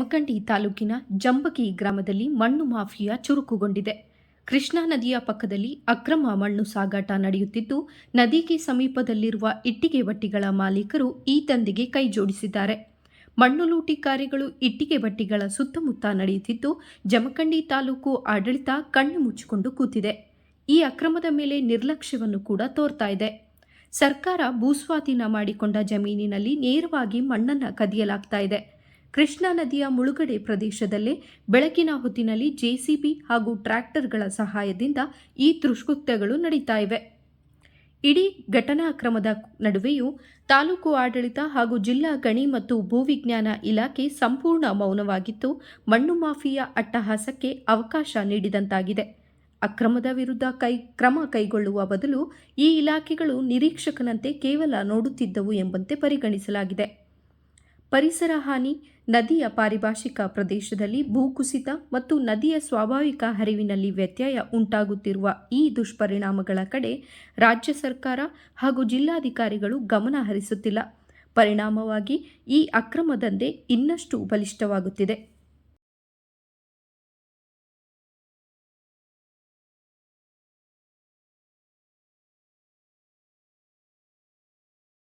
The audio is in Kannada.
ಜಮಖಂಡಿ ತಾಲೂಕಿನ ಜಂಬಗಿ ಗ್ರಾಮದಲ್ಲಿ ಮಣ್ಣು ಮಾಫಿಯಾ ಚುರುಕುಗೊಂಡಿದೆ. ಕೃಷ್ಣಾ ನದಿಯ ಪಕ್ಕದಲ್ಲಿ ಅಕ್ರಮ ಮಣ್ಣು ಸಾಗಾಟ ನಡೆಯುತ್ತಿದ್ದು, ನದಿಗೆ ಸಮೀಪದಲ್ಲಿರುವ ಇಟ್ಟಿಗೆ ಬಟ್ಟಿಗಳ ಮಾಲೀಕರು ಈ ದಂಧೆಗೆ ಕೈಜೋಡಿಸಿದ್ದಾರೆ. ಮಣ್ಣು ಲೂಟಿ ಕಾರ್ಯಗಳು ಇಟ್ಟಿಗೆ ಬಟ್ಟಿಗಳ ಸುತ್ತಮುತ್ತ ನಡೆಯುತ್ತಿದ್ದು, ಜಮಖಂಡಿ ತಾಲೂಕು ಆಡಳಿತ ಕಣ್ಣು ಮುಚ್ಚಿಕೊಂಡು ಕೂತಿದೆ. ಈ ಅಕ್ರಮದ ಮೇಲೆ ನಿರ್ಲಕ್ಷ್ಯವನ್ನು ಕೂಡ ತೋರ್ತಾ ಇದೆ. ಸರ್ಕಾರ ಭೂಸ್ವಾಧೀನ ಮಾಡಿಕೊಂಡ ಜಮೀನಿನಲ್ಲಿ ನೇರವಾಗಿ ಮಣ್ಣನ್ನು ಕದಿಯಲಾಗ್ತಾ ಇದೆ. ಕೃಷ್ಣಾ ನದಿಯ ಮುಳುಗಡೆ ಪ್ರದೇಶದಲ್ಲೇ ಬೆಳಕಿನ ಹೊತ್ತಿನಲ್ಲಿ ಜೆಸಿಬಿ ಹಾಗೂ ಟ್ರ್ಯಾಕ್ಟರ್ಗಳ ಸಹಾಯದಿಂದ ಈ ದುಷ್ಕೃತ್ಯಗಳು ನಡೀತಾ ಇವೆ. ಇಡೀ ಘಟನಾ ಕ್ರಮದ ನಡುವೆಯೂ ತಾಲೂಕು ಆಡಳಿತ ಹಾಗೂ ಜಿಲ್ಲಾ ಗಣಿ ಮತ್ತು ಭೂವಿಜ್ಞಾನ ಇಲಾಖೆ ಸಂಪೂರ್ಣ ಮೌನವಾಗಿದ್ದು, ಮಣ್ಣು ಮಾಫಿಯಾ ಅಟ್ಟಹಾಸಕ್ಕೆ ಅವಕಾಶ ನೀಡಿದಂತಾಗಿದೆ. ಅಕ್ರಮದ ವಿರುದ್ಧ ಕೈ, ಕ್ರಮ ಕೈಗೊಳ್ಳುವ ಬದಲು ಈ ಇಲಾಖೆಗಳು ನಿರೀಕ್ಷಕನಂತೆ ಕೇವಲ ನೋಡುತ್ತಿದ್ದವು ಎಂಬಂತೆ ಪರಿಗಣಿಸಲಾಗಿದೆ. ಪರಿಸರ ಹಾನಿ, ನದಿಯ ಪಾರಿಭಾಷಿಕ ಪ್ರದೇಶದಲ್ಲಿ ಭೂಕುಸಿತ ಮತ್ತು ನದಿಯ ಸ್ವಾಭಾವಿಕ ಹರಿವಿನಲ್ಲಿ ವ್ಯತ್ಯಯ ಉಂಟಾಗುತ್ತಿರುವ ಈ ದುಷ್ಪರಿಣಾಮಗಳ ಕಡೆ ರಾಜ್ಯ ಸರ್ಕಾರ ಹಾಗೂ ಜಿಲ್ಲಾಧಿಕಾರಿಗಳು ಗಮನ ಹರಿಸುತ್ತಿಲ್ಲ. ಪರಿಣಾಮವಾಗಿ ಈ ಅಕ್ರಮ ಇನ್ನಷ್ಟು ಬಲಿಷ್ಠವಾಗುತ್ತಿದೆ.